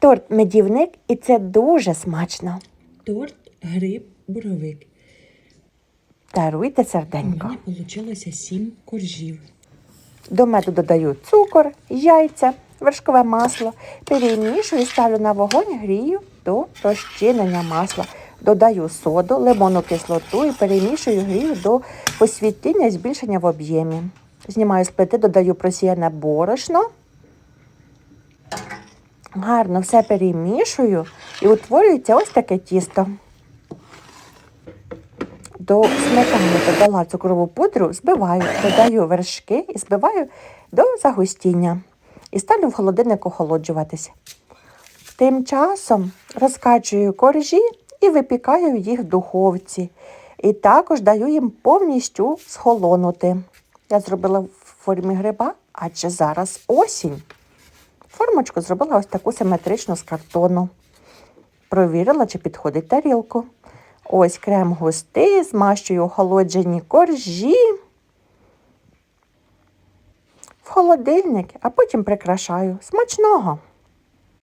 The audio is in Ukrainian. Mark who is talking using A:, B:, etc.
A: Торт медівник і це дуже смачно.
B: Торт, гриб, боровик.
A: Даруйте серденько.
B: У мене вийшло 7 коржів.
A: До меду додаю цукор, яйця, вершкове масло, перемішую, ставлю на вогонь, грію до розчинення масла. Додаю соду, лимонну кислоту і перемішую грію до посвітління і збільшення в об'ємі. Знімаю з плити, додаю просіяне борошно. Гарно все перемішую і утворюється ось таке тісто. До сметани додала цукрову пудру, збиваю, додаю вершки і збиваю до загустіння. І ставлю в холодильник охолоджуватися. Тим часом розкачую коржі і випікаю їх в духовці. І також даю їм повністю схолонути. Я зробила в формі гриба, адже зараз осінь. Формочку зробила ось таку симетричну з картону. Провірила, чи підходить тарілку. Ось крем густий, змащую охолоджені коржі в холодильник, а потім прикрашаю. Смачного!